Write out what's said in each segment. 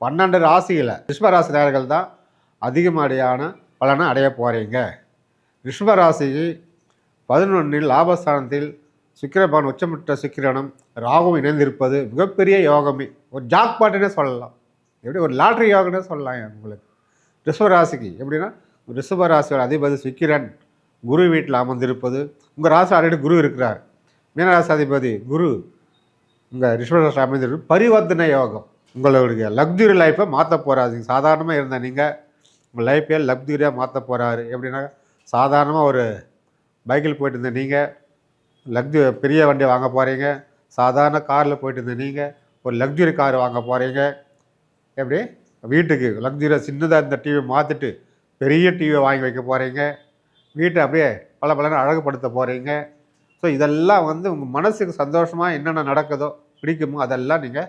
பன்னெண்டு ராசியில் ரிஷபராசி நேர்கள் தான் அதிகமடியான பலனை அடைய போகிறீங்க ரிஷபராசிக்கு பதினொன்றில் லாபஸ்தானத்தில் சுக்கிரபான் உச்சமிட்ட சுக்கிரனும் ராகும் இணைந்திருப்பது மிகப்பெரிய யோகமே. ஒரு ஜாக்பாட்டுன்னே சொல்லலாம். எப்படி ஒரு லாட்ரி யோகம்னே சொல்லலாம் உங்களுக்கு. ரிஷபராசிக்கு எப்படின்னா ரிஷபராசியோட அதிபதி சுக்கிரன் குரு வீட்டில் அமர்ந்திருப்பது. உங்கள் ராசி ஆல்ரெடி குரு இருக்கிறார். மீனராசி அதிபதி குரு உங்கள் ரிஷபராசி அமைந்திருப்பது பரிவர்த்தனை யோகம். உங்களுடைய லக்ஸுரி லைஃப்பை மாற்ற போகிறாரு சாதாரணமாக இருந்த நீங்கள் உங்கள் லைஃப்பே லக்ஸுரியாக மாற்ற போகிறாரு எப்படின்னா சாதாரணமாக ஒரு பைக்கில் போயிட்டு இருந்த நீங்கள் லக்ஸு பெரிய வண்டி வாங்க போகிறீங்க சாதாரண காரில் போயிட்டு இருந்த நீங்கள் ஒரு லக்ஸுரி கார் வாங்க போகிறீங்க எப்படி? வீட்டுக்கு லக்ஸுரியாக சின்னதாக இருந்த டிவி மாற்றிட்டு பெரிய டிவியை வாங்கி வைக்க போகிறீங்க வீட்டை அப்படியே பல பலன்னு அழகுபடுத்த போகிறீங்க ஸோ இதெல்லாம் வந்து உங்கள் மனசுக்கு சந்தோஷமாக என்னென்ன நடக்குதோ பிடிக்குமோ அதெல்லாம் நீங்கள்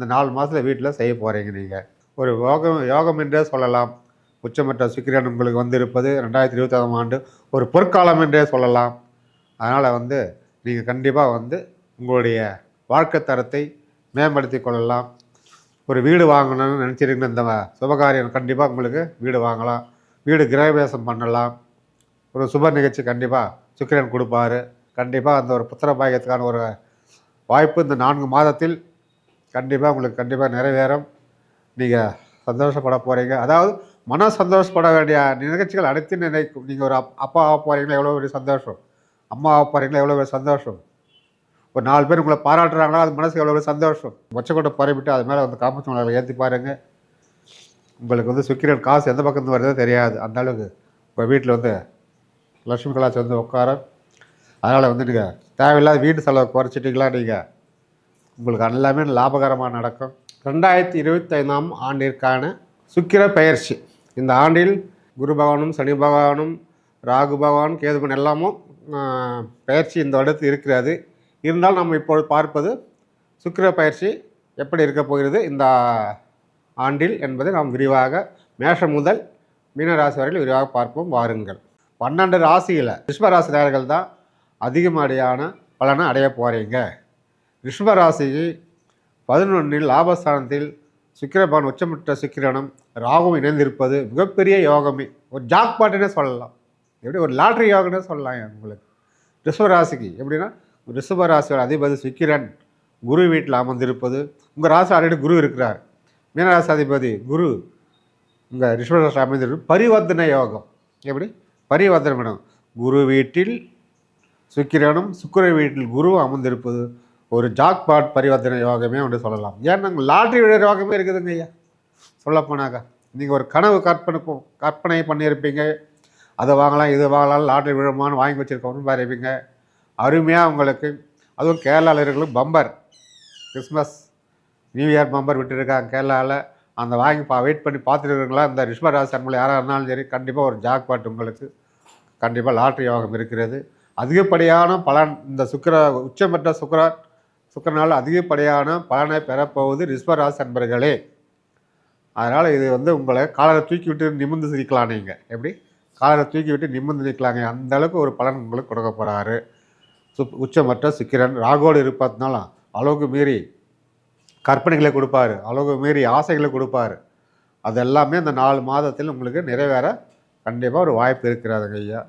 இந்த நாலு மாதத்தில் வீட்டில் செய்ய போகிறீங்க நீங்கள் ஒரு யோகம் யோகம் என்றே சொல்லலாம். உச்சமற்ற சுக்கிரன் உங்களுக்கு வந்து இருப்பது ரெண்டாயிரத்தி இருபத்தாறாம் ஆண்டு ஒரு பொற்காலம் என்றே சொல்லலாம். அதனால் வந்து நீங்கள் கண்டிப்பாக வந்து உங்களுடைய வாழ்க்கை தரத்தை மேம்படுத்தி கொள்ளலாம். ஒரு வீடு வாங்கணும்னு நினச்சிருக்கிற இந்த சுபகாரியம் கண்டிப்பாக உங்களுக்கு வீடு வாங்கலாம். வீடு கிரகவேசம் பண்ணலாம். ஒரு சுப நிகழ்ச்சி கண்டிப்பாக சுக்கிரன் கொடுப்பாரு. கண்டிப்பாக அந்த ஒரு புத்திர பாகியத்துக்கான ஒரு வாய்ப்பு இந்த நான்கு மாதத்தில் கண்டிப்பாக உங்களுக்கு கண்டிப்பாக நிறைவேறும். நீங்கள் சந்தோஷப்பட போகிறீங்க அதாவது மன சந்தோஷப்பட வேண்டிய நிகழ்ச்சிகள் அனைத்து நினைக்கும் நீங்கள் ஒரு அப் அப்பா ஆக போகிறீங்களா எவ்வளோ பெரிய சந்தோஷம்? அம்மா ஆக போகிறீங்களா எவ்வளோ பெரிய சந்தோஷம்? ஒரு நாலு பேர் உங்களை பாராட்டுறாங்கன்னா அது மனசுக்கு எவ்வளோ பெரிய சந்தோஷம்? கொண்டு பரவிட்டு அது மேலே வந்து காம்பஸ் மலர்களை ஏற்றி பாருங்கள் உங்களுக்கு வந்து சுக்கிரன் காசு எந்த பக்கத்து வருதோ தெரியாது. அந்த அளவுக்கு வீட்டில் வந்து லட்சுமி கலாச்சி வந்து உட்கார அதனால் வந்து நீங்கள் தேவையில்லாத வீட்டு செலவை குறைச்சிட்டிங்களா நீங்கள் உங்களுக்கு எல்லாமே லாபகரமாக நடக்கும். ரெண்டாயிரத்தி இருபத்தைந்தாம் ஆண்டிற்கான சுக்கிர பயிற்சி இந்த ஆண்டில் குரு பகவானும் சனி பகவானும் ராகு பகவான் கேதுபன் எல்லாமும் பயிற்சி இந்த வருடத்தில் இருக்கிறது. இருந்தால் நம்ம இப்போது பார்ப்பது சுக்கிர பயிற்சி எப்படி இருக்க போகிறது இந்த ஆண்டில் என்பதை நாம் விரிவாக மேஷம் முதல் மீனராசி வரையில் விரிவாக பார்ப்போம். வாருங்கள். பன்னெண்டு ராசியில் ரிஷபராசி நேர்கள் தான் அதிகமடியான பலனை அடைய போகிறீங்க ரிஷபராசிக்கு பதினொன்றில் லாபஸ்தானத்தில் சுக்கிரபான் உச்சமிட்ட சுக்கிரனும் ராகும் இணைந்திருப்பது மிகப்பெரிய யோகமே. ஒரு ஜாக்பாட்டுன்னே சொல்லலாம். எப்படி? ஒரு லாட்ரி யோகம்னே சொல்லலாம் உங்களுக்கு. ரிஷபராசிக்கு எப்படின்னா ரிஷபராசியோட அதிபதி சுக்கிரன் குரு வீட்டில் அமர்ந்திருப்பது. உங்கள் ராசி ஆல்ரெடி குரு இருக்கிறார். மீனராசி அதிபதி குரு உங்கள் ரிஷபராசி அமைந்திருப்பது பரிவர்த்தனை யோகம். எப்படி? பரிவர்த்தனை மேடம். குரு வீட்டில் சுக்கிரனும் சுக்கிர வீட்டில் குரு அமர்ந்திருப்பது. ஒரு ஜாக்பாட் பரிவர்த்தனை யோகமே ஒன்று சொல்லலாம். ஏன்னா லாட்ரி விழுற யோகமே இருக்குதுங்க ஐயா. சொல்லப்போனாக்கா நீங்கள் ஒரு கனவு கற்பனை கற்பனை பண்ணியிருப்பீங்க. அதை வாங்கலாம் இது வாங்கலாம் லாட்ரி விழுமான்னு வாங்கி வச்சுருக்கோம்னு பாருப்பீங்க அருமையாக உங்களுக்கு அதுவும் கேரளாவில் bumper Christmas new year bumper விட்டுருக்காங்க கேரளாவில் அந்த வாங்கி பா வெயிட் பண்ணி பார்த்துட்டு இந்த ரிஷ்மராஜ் அன்பளை யாராக இருந்தாலும் சரி கண்டிப்பாக ஒரு ஜாக்பாட் உங்களுக்கு கண்டிப்பாக லாட்ரி யோகம் இருக்கிறது. அதிகப்படியான பலன் இந்த சுக்கர உச்சம் பெற்ற சுக்கரன் சுக்கரனால் அதிகப்படியான பலனை பெறப்போவது ரிஷ்பராசி அன்பர்களே. அதனால் இது வந்து உங்களை காலரை தூக்கி விட்டு நிமிர்ந்து சிரிக்கலாம் நீங்கள் எப்படி? காலரை தூக்கி விட்டு நிமிர்ந்து நிற்கலாங்க அந்த அளவுக்கு ஒரு பலன் உங்களுக்கு கொடுக்க போகிறாரு சு உச்சமற்ற சுக்கிரன். ராகோடு இருப்பதுனால அளவுக்கு மீறி கற்பனைகளை கொடுப்பாரு. அளவுக்கு மீறி ஆசைகளை கொடுப்பாரு. அது எல்லாமே அந்த நாலு மாதத்தில் உங்களுக்கு நிறைவேற கண்டிப்பாக ஒரு வாய்ப்பு இருக்கிறாருங்க ஐயா.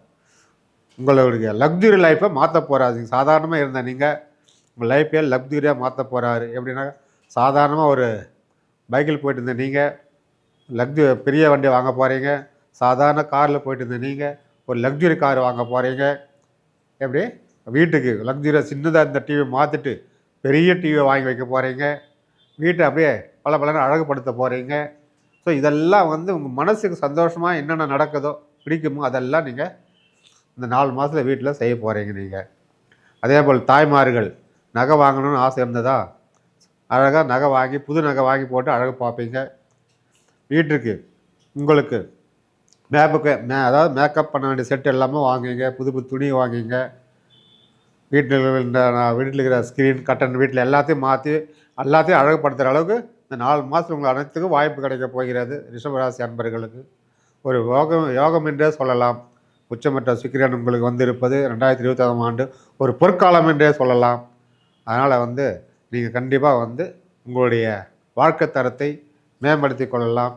உங்களுடைய லக்ஸுரி லைஃப்பை மாற்ற போகிறாரு சாதாரணமாக இருந்த நீங்கள் லைஃப்பே லக்ஸுரியாக மாற்ற போகிறாரு எப்படின்னா சாதாரணமாக ஒரு பைக்கில் போயிட்டு இருந்த நீங்கள் லக்ஸு பெரிய வண்டி வாங்க போகிறீங்க சாதாரண காரில் போயிட்டு இருந்த நீங்கள் ஒரு லக்ஸுரி கார் வாங்க போகிறீங்க எப்படி? வீட்டுக்கு லக்ஸுரியாக சின்னதாக இருந்த டிவி மாற்றிட்டு பெரிய டிவியை வாங்கி வைக்க போகிறீங்க வீட்டை அப்படியே பல பலன்னு அழகுபடுத்த போகிறீங்க ஸோ இதெல்லாம் வந்து உங்கள் மனசுக்கு சந்தோஷமாக என்னென்ன நடக்குதோ பிடிக்குமோ அதெல்லாம் நீங்கள் இந்த நாலு மாதத்தில் வீட்டில் செய்ய போகிறீங்க நீங்கள் அதே போல் தாய்மார்கள் நகை வாங்கணும்னு ஆசை இருந்ததா? அழகாக நகை வாங்கி புது நகை வாங்கி போட்டு அழகு பார்ப்பீங்க. வீட்டுக்கு உங்களுக்கு மேப்புக்கு மே அதாவது மேக்கப் பண்ண வேண்டிய செட் எல்லாமே வாங்குங்க புது புது துணி வாங்குங்க வீட்டில் இந்த நான் வீட்டில் இருக்கிற ஸ்க்ரீன் கட்டன் வீட்டில் எல்லாத்தையும் மாற்றி எல்லாத்தையும் அழகுபடுத்துகிற அளவுக்கு இந்த நாலு மாதம் உங்களுக்கு அனைத்துக்கும் வாய்ப்பு கிடைக்க போகிறது. ரிஷபராசி அன்பர்களுக்கு. ஒரு யோகம் யோகம் என்றே சொல்லலாம். உச்சமற்ற சுக்கிரன் உங்களுக்கு வந்திருப்பது ரெண்டாயிரத்தி இருபத்தாறாம் ஆண்டு ஒரு பொற்காலம் என்றே சொல்லலாம். அதனால் வந்து நீங்கள் கண்டிப்பாக வந்து உங்களுடைய வாழ்க்கை தரத்தை மேம்படுத்தி கொள்ளலாம்.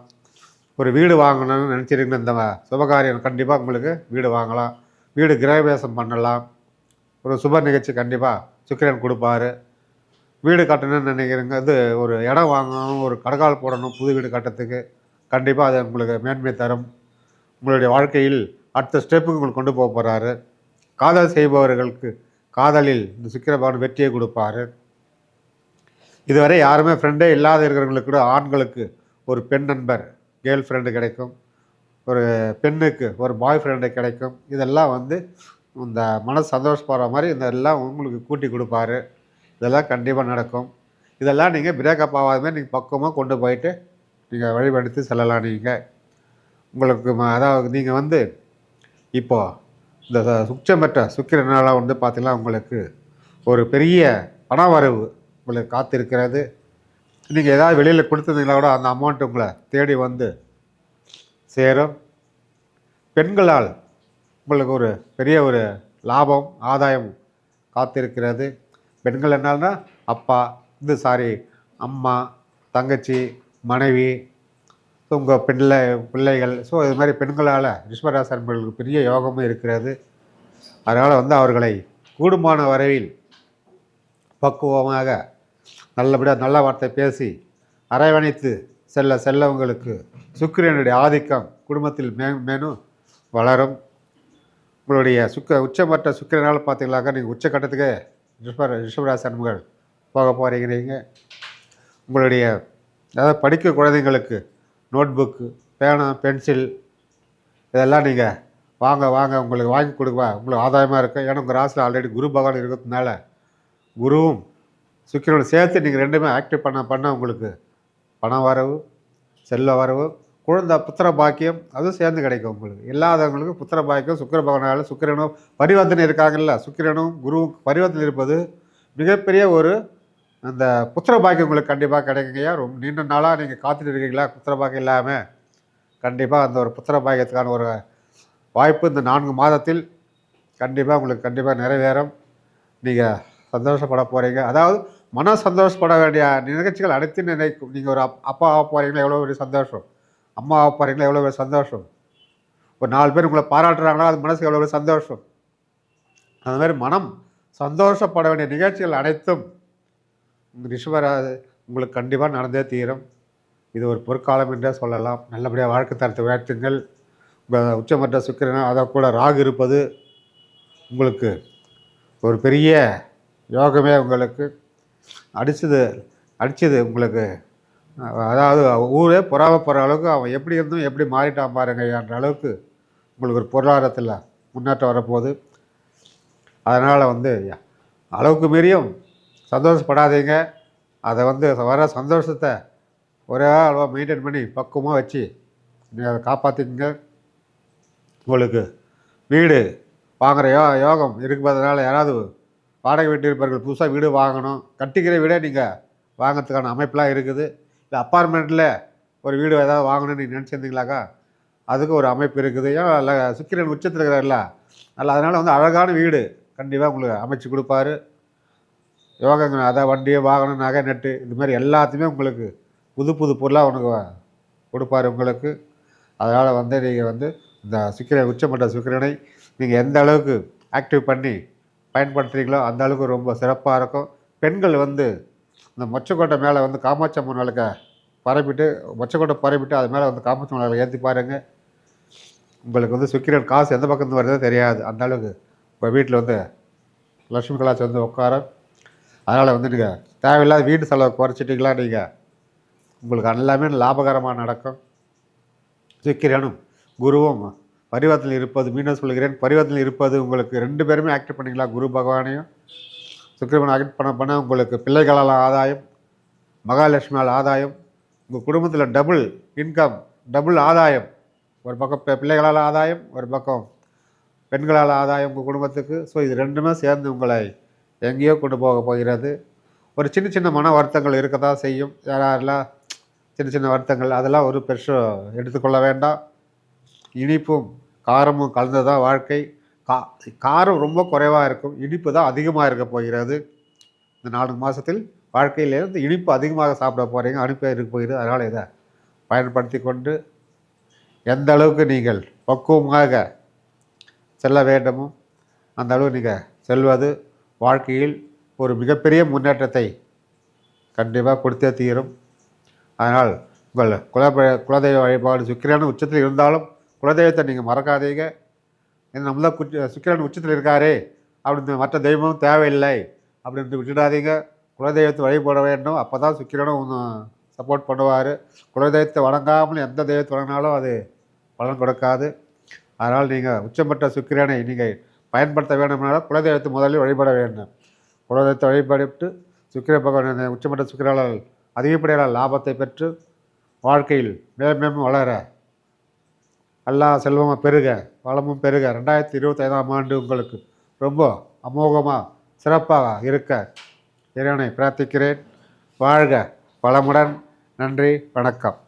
ஒரு வீடு வாங்கணும்னு நினச்சிருக்கிற இந்த சுபகாரியம் கண்டிப்பாக உங்களுக்கு வீடு வாங்கலாம். வீடு கிரகவேசம் பண்ணலாம். ஒரு சுப நிகழ்ச்சி கண்டிப்பாக சுக்கிரன் கொடுப்பாரு. வீடு கட்டணும்னு நினைக்கிறீங்க இது ஒரு இடம் வாங்கணும் ஒரு கடகால் போடணும் புது வீடு கட்டுறதுக்கு. கண்டிப்பாக அது உங்களுக்கு மேன்மை தரும். உங்களுடைய வாழ்க்கையில் அடுத்த ஸ்டெப்புக்கு உங்களுக்கு கொண்டு போக போகிறாரு காதல் செய்பவர்களுக்கு காதலில் இந்த சுக்கிரபகவான் வெற்றியை கொடுப்பாரு. இதுவரை யாருமே ஃப்ரெண்டே இல்லாத இருக்கிறவங்களுக்கு கூட ஆண்களுக்கு ஒரு பெண் நண்பர் கேர்ள் ஃப்ரெண்டு கிடைக்கும். ஒரு பெண்ணுக்கு ஒரு பாய் ஃப்ரெண்டு கிடைக்கும். இதெல்லாம் வந்து இந்த மனசு சந்தோஷப்படுற மாதிரி இதெல்லாம் உங்களுக்கு கூட்டி கொடுப்பாரு. இதெல்லாம் கண்டிப்பாக நடக்கும். இதெல்லாம் நீங்கள் பிரேக்கப் ஆகாத மாதிரி நீங்கள் பக்குவமாக கொண்டு போயிட்டு நீங்கள் வழிபடுத்தி செல்லலாம் நீங்கள் உங்களுக்கு அதாவது நீங்கள் வந்து இப்போது இந்த ச- சுச்சமற்ற சுக்கிரனால வந்து பார்த்தீங்கன்னா உங்களுக்கு ஒரு பெரிய பண வரவு உங்களுக்கு காத்திருக்கிறது. நீங்கள் ஏதாவது வெளியில் கொடுத்துருந்தீங்களா கூட அந்த அமௌண்ட் உங்களை தேடி வந்து சேரும். பெண்களால் உங்களுக்கு ஒரு பெரிய ஒரு லாபம் ஆதாயம் காத்திருக்கிறது. பெண்கள் என்னன்னா அப்பா இது சாரி அம்மா தங்கச்சி மனைவி உங்கள் பிள்ளை பிள்ளைகள் ஸோ இது மாதிரி பெண்களால் ரிஷ்வராசி அன்பர்களுக்கு பெரிய யோகமும் இருக்கிறது. அதனால் வந்து அவர்களை கூடுமான வரைவில் பக்குவமாக நல்லபடியாக நல்ல வார்த்தை பேசி அரவணைத்து செல்ல செல்லவங்களுக்கு சுக்கிரனுடைய ஆதிக்கம் குடும்பத்தில் மே மேலும் வளரும். உங்களுடைய சுக்க உச்சமற்ற சுக்கிரனால் பார்த்தீங்களாக்கா நீங்கள் உச்சக்கட்டத்துக்கு ரிஷப ரிஷபராசி அன்புகள் போக போகிறீங்க உங்களுடைய அதாவது படிக்க குழந்தைங்களுக்கு நோட் புக்கு பேனா பென்சில் இதெல்லாம் நீங்கள் வாங்க வாங்க. உங்களுக்கு வாங்கி கொடுக்குவா. உங்களுக்கு ஆதாயமாக இருக்கும் ஏன்னா உங்கள் ராசியில் ஆல்ரெடி குரு பகவான் இருக்கிறதுனால குருவும் சுக்கிரனும் சேர்த்து நீங்கள் ரெண்டுமே ஆக்டிவ் பண்ண பண்ண உங்களுக்கு பண வரவு செல்ல வரவு குழந்தை புத்திர பாக்கியம் அதுவும் சேர்ந்து கிடைக்கும் உங்களுக்கு. இல்லாதவங்களுக்கு புத்திர பாக்கியம் சுக்கிர பகவானால் சுக்கிரனும் பரிவர்த்தனை இருக்காங்கல்ல. சுக்கிரனும் குருவும் பரிவர்த்தனை இருப்பது மிகப்பெரிய ஒரு அந்த புத்திர பாக்கியம் உங்களுக்கு கண்டிப்பாக கிடைக்குங்கய்யா. ரொம்ப நீண்ட நாளாக நீங்கள் காத்துட்டு இருக்கீங்களா? புத்திர பாக்கியம் இல்லாமல் கண்டிப்பாக அந்த ஒரு புத்திர பாக்கியத்துக்கான ஒரு வாய்ப்பு இந்த நான்கு மாதத்தில் கண்டிப்பாக உங்களுக்கு கண்டிப்பாக நிறைவேறும். நீங்கள் சந்தோஷப்பட போகிறீங்க அதாவது மன சந்தோஷப்பட வேண்டிய நிகழ்ச்சிகள் அனைத்தையும் நினைக்கும். நீங்கள் ஒரு அப் அப்பா ஆக போகிறீங்களா எவ்வளோ பெரிய சந்தோஷம். அம்மா ஆக போகிறீங்களா எவ்வளோ பெரிய சந்தோஷம். ஒரு நாலு பேர் உங்களை பாராட்டுறாங்கன்னா அது மனசுக்கு எவ்வளோ பெரிய சந்தோஷம். அந்த மாதிரி மனம் சந்தோஷப்பட வேண்டிய நிகழ்ச்சிகள் அனைத்தும் உங்கள் ரிஷபராது உங்களுக்கு கண்டிப்பாக நடந்தே தீரும். இது ஒரு பொற்காலம் என்றே சொல்லலாம். நல்லபடியாக வாழ்க்கை தரத்தை உயர்த்துங்கள். உங்கள் உச்சமற்ற சுக்கிரன் அதை கூட ராகு இருப்பது உங்களுக்கு ஒரு பெரிய யோகமே உங்களுக்கு. அடிச்சது அடிச்சது உங்களுக்கு. அதாவது ஊரே பொறாமப்படுற அளவுக்கு அவன் எப்படி இருந்தும் எப்படி மாறிட்டான் பாருங்க என்ற அளவுக்கு உங்களுக்கு ஒரு பொருளாதாரத்தில் முன்னேற்றம் வரப்போகுது. அதனால் வந்து அளவுக்கு மீறியும் சந்தோஷப்படாதீங்க. அதை வந்து வர சந்தோஷத்தை ஒரே அளவாக மெயின்டைன் பண்ணி பக்குவமாக வச்சு நீங்கள் அதை காப்பாற்றிக்கங்க உங்களுக்கு வீடு வாங்குகிற யோ யோகம் இருக்கிறதுனால யாராவது வாடகை வீட்டு இருப்பவர்கள் புதுசாக வீடு வாங்கணும். கட்டிக்கிற வீடே நீங்கள் வாங்கிறதுக்கான அமைப்பெலாம் இருக்குது. இல்லை அப்பார்ட்மெண்ட்டில் ஒரு வீடு ஏதாவது வாங்கணும்னு நீங்கள் நினச்சிருந்தீங்களாக்கா? அதுக்கு ஒரு அமைப்பு இருக்குது. ஏன் இல்லை சுக்கிரன் உச்சத்தில் இருக்கிறார்ல. அதில் அதனால் வந்து அழகான வீடு கண்டிப்பாக உங்களுக்கு அமைச்சு கொடுப்பாரு. யோகங்க அதான் வண்டி வாகனம் நகை நட்டு இது மாதிரி எல்லாத்தையுமே உங்களுக்கு புது புது பொருளாக உனக்கு கொடுப்பாரு உங்களுக்கு. அதனால் வந்து நீங்கள் வந்து இந்த சுக்கிரன் உச்சமட்ட சுக்கிரனை நீங்கள் எந்த அளவுக்கு ஆக்டிவ் பண்ணி பயன்படுத்துகிறீங்களோ அந்த அளவுக்கு ரொம்ப சிறப்பாக இருக்கும். பெண்கள் வந்து இந்த மொச்சக்கோட்டை மேலே வந்து காமாட்சி அம்மன் விளக்க பரப்பிட்டு மொச்சக்கோட்டை பரப்பிட்டு அது மேலே வந்து காமாட்சி விளக்க ஏற்றி பாருங்கள் உங்களுக்கு வந்து சுக்கிரன் காசு எந்த பக்கம் வருதோ தெரியாது. அந்த அளவுக்கு இப்போ வீட்டில் வந்து லக்ஷ்மி கலாச்சி வந்து உட்கார அதனால் வந்து நீங்கள் தேவையில்லாத வீட்டு செலவு குறைச்சிட்டிங்களா நீங்கள் உங்களுக்கு எல்லாமே லாபகரமாக நடக்கும். சுக்கிரனும் குருவும் பரிவர்த்தனையில் இருப்பது மீண்டும் சொல்கிறேன் பரிவர்த்தனையில் இருப்பது உங்களுக்கு ரெண்டு பேருமே ஆக்டிவ் பண்ணிக்கலாம் குரு பகவானையும் சுக்கிரவன் ஆக்ட் பண்ண பண்ண உங்களுக்கு பிள்ளைகளால் ஆதாயம் மகாலட்சுமியால் ஆதாயம் உங்கள் குடும்பத்தில் டபுள் இன்கம் டபுள் ஆதாயம். ஒரு பக்கம் பிள்ளைகளால் ஆதாயம் ஒரு பக்கம் பெண்களால் ஆதாயம் உங்கள் குடும்பத்துக்கு. ஸோ இது ரெண்டுமே சேர்ந்து உங்களை எங்கேயோ கொண்டு போக போகிறது. ஒரு சின்ன சின்ன மன வருத்தங்கள் இருக்க தான் செய்யும். யாரெல்லாம் சின்ன சின்ன வருத்தங்கள் அதெல்லாம் ஒரு பெருசு எடுத்துக்கொள்ள வேண்டாம். இனிப்பும் காரமும் கலந்தது தான் வாழ்க்கை. கா காரம் ரொம்ப குறைவாக இருக்கும். இனிப்பு தான் அதிகமாக இருக்க போகிறது. இந்த நான்கு மாதத்தில் வாழ்க்கையிலேருந்து இனிப்பு அதிகமாக சாப்பிட போகிறீங்க அனுப்பி இருக்க போகிறது. அதனால் இதை பயன்படுத்தி கொண்டு எந்த அளவுக்கு நீங்கள் பக்குவமாக செல்ல வேண்டுமோ அந்த அளவு நீங்கள் செல்வது. வாழ்க்கையில் ஒரு மிகப்பெரிய முன்னேற்றத்தை கண்டிப்பாக கொடுத்தே தீரும். அதனால் உங்கள் குல குலதெய்வ வழிபாடு சுக்கிரன் உச்சத்தில் இருந்தாலும் குலதெய்வத்தை நீங்கள் மறக்காதீங்க. ஏன்னா நம்ம தான் குச்ச சுக்கிரன் உச்சத்தில் இருக்காரே அப்படின்னு மற்ற தெய்வமும் தேவையில்லை அப்படின்னு விட்டுடாதீங்க. குலதெய்வத்தை வழிபட வேண்டும். அப்போ தான் சுக்கிரனும் சப்போர்ட் பண்ணுவார். குலதெய்வத்தை வணங்காமல் எந்த தெய்வத்தை வணங்கினாலும் அது பலன் கொடுக்காது. அதனால் நீங்கள் உச்சமற்ற சுக்கிரனை நீங்கள் பயன்படுத்த வேண்டுமென்றால் குலதெய்வத்தை முதலில் வழிபட வேண்டும். குலதெய்வத்தை வழிபட்டு சுக்கிர பகவான் உச்சமற்ற சுக்கிரால் அதிகப்படியான லாபத்தை பெற்று வாழ்க்கையில் மேலும் மேலும் வளர எல்லா செல்வமும் பெருக வளமும் பெருக. ரெண்டாயிரத்தி இருபத்தைந்தாம் ஆண்டு உங்களுக்கு ரொம்ப அமோகமாக சிறப்பாக இருக்க இறைவனை பிரார்த்திக்கிறேன். வாழ்க வளமுடன். நன்றி வணக்கம்.